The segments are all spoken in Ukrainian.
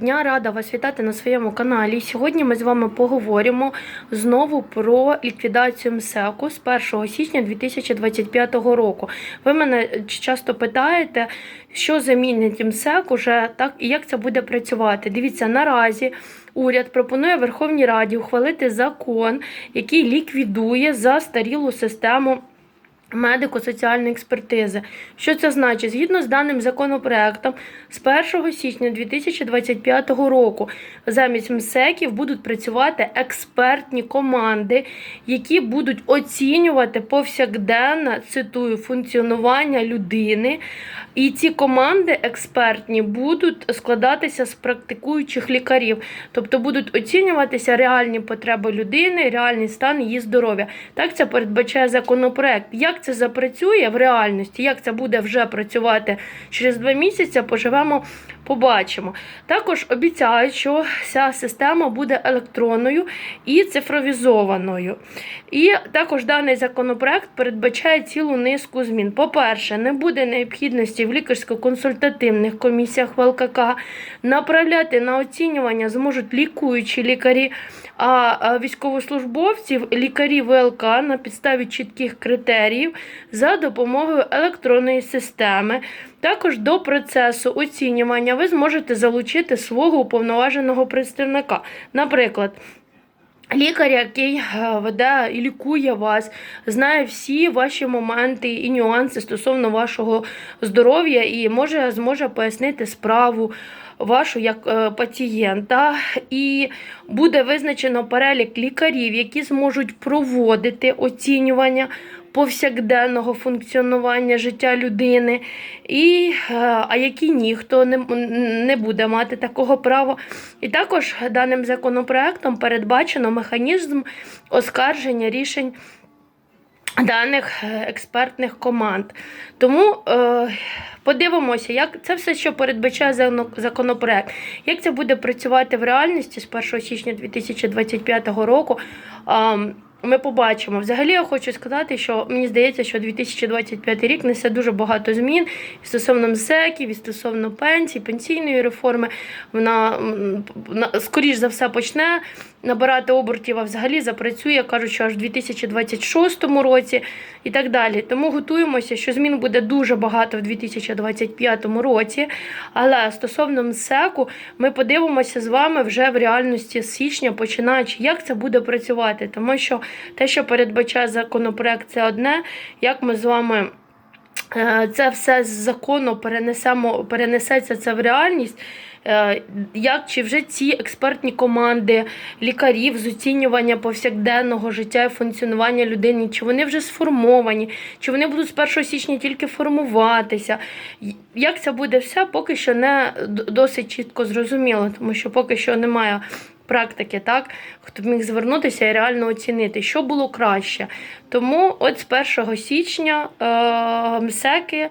Дня рада вас вітати на своєму каналі. Сьогодні ми з вами поговоримо знову про ліквідацію МСЕКу з 1 січня 2025 року. Ви мене часто питаєте, що замінить МСЕК уже так і як це буде працювати. Дивіться, наразі уряд пропонує Верховній Раді ухвалити закон, який ліквідує застарілу систему медико-соціальної експертизи. Що це значить? Згідно з даним законопроектом, з 1 січня 2025 року замість МСЕКів будуть працювати експертні команди, які будуть оцінювати повсякденне, цитую, функціонування людини. І ці команди експертні будуть складатися з практикуючих лікарів, тобто будуть оцінюватися реальні потреби людини, реальний стан її здоров'я. Так це передбачає законопроект. Як це запрацює в реальності, як це буде вже працювати через два місяці, поживемо, побачимо. Також обіцяють, що ця система буде електронною і цифровізованою. І також даний законопроект передбачає цілу низку змін. По-перше, не буде необхідності в лікарсько-консультативних комісіях ВЛКК. Направляти на оцінювання зможуть лікуючі лікарі, а військовослужбовців лікарі ВЛК на підставі чітких критеріїв за допомогою електронної системи. Також до процесу оцінювання ви зможете залучити свого уповноваженого представника. Наприклад, Лікар, який е, веде і лікує вас, знає всі ваші моменти і нюанси стосовно вашого здоров'я і може зможе пояснити справу вашу як е, пацієнта. І буде визначено перелік лікарів, які зможуть проводити оцінювання повсякденного функціонування життя людини, і, е, а які ніхто не, не буде мати такого права. І також даним законопроектом передбачено механізм оскарження рішень. Даних е, експертних команд. Тому е, подивимося, як це все, що передбачає законопроект, як це буде працювати в реальності з 1 січня 2025 року. А, ми побачимо. Взагалі я хочу сказати, що мені здається, що 2025 рік несе дуже багато змін і стосовно МСЕКів, і стосовно пенсій, пенсійної реформи. Вона скоріш за все почне набирати обертів, а взагалі запрацює, кажуть, що аж в 2026 році і так далі. Тому готуємося, що змін буде дуже багато в 2025 році. Але стосовно МСЕКу, ми подивимося з вами вже в реальності січня, починаючи, як це буде працювати. Тому що те, що передбачає законопроект, це одне, як ми з вами. е, Це все з закону перенесемо, перенесеться це в реальність. Е, Як чи вже ці експертні команди лікарів з оцінювання повсякденного життя і функціонування людини, чи вони вже сформовані, чи вони будуть з 1 січня тільки формуватися? Як це буде все, поки що не досить чітко зрозуміло, тому що поки що немає практики, так хто б міг звернутися і реально оцінити, що було краще. Тому от з 1 січня е, МСЕКи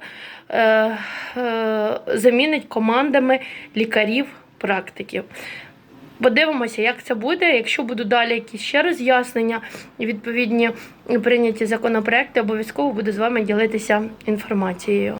замінить командами лікарів-практиків. Подивимося, як це буде. Якщо будуть далі якісь ще роз'яснення і відповідні прийняті законопроекти, обов'язково буду з вами ділитися інформацією.